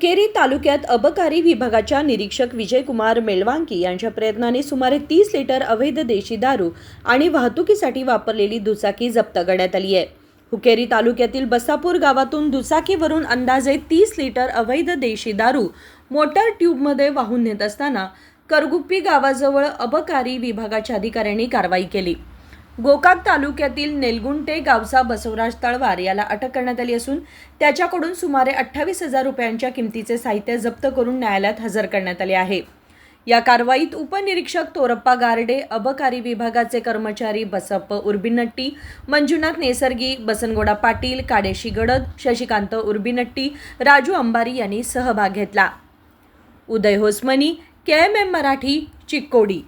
हुकेरी तालुक्यात अबकारी विभागाच्या निरीक्षक विजयकुमार मेलवांकी यांच्या प्रयत्नाने सुमारे तीस लिटर अवैध देशी दारू आणि वाहतुकीसाठी वापरलेली दुचाकी जप्त करण्यात आली आहे. हुकेरी तालुक्यातील बसापूर गावातून दुचाकीवरून अंदाजे तीस लिटर अवैध देशी दारू मोटर ट्यूबमध्ये वाहून नेत असताना करगुप्पी गावाजवळ अबकारी विभागाच्या अधिकाऱ्यांनी कारवाई केली. गोकाक तालुक्यातील नेलगुंटे गावचा बसवराज तळवार याला अटक करण्यात आली असून त्याच्याकडून सुमारे अठ्ठावीस हजार रुपयांच्या किमतीचे साहित्य जप्त करून न्यायालयात हजर करण्यात आले आहे. या कारवाईत उपनिरीक्षक तोरप्पा गारडे अबकारी विभागाचे कर्मचारी बसप्प उर्बिनट्टी मंजुनाथ नेसर्गी बसनगोडा पाटील काडेशी गडद शशिकांत उर्बिनट्टी राजू अंबारी यांनी सहभाग घेतला. Uday Hosamani K M M Marathi Chikkodi.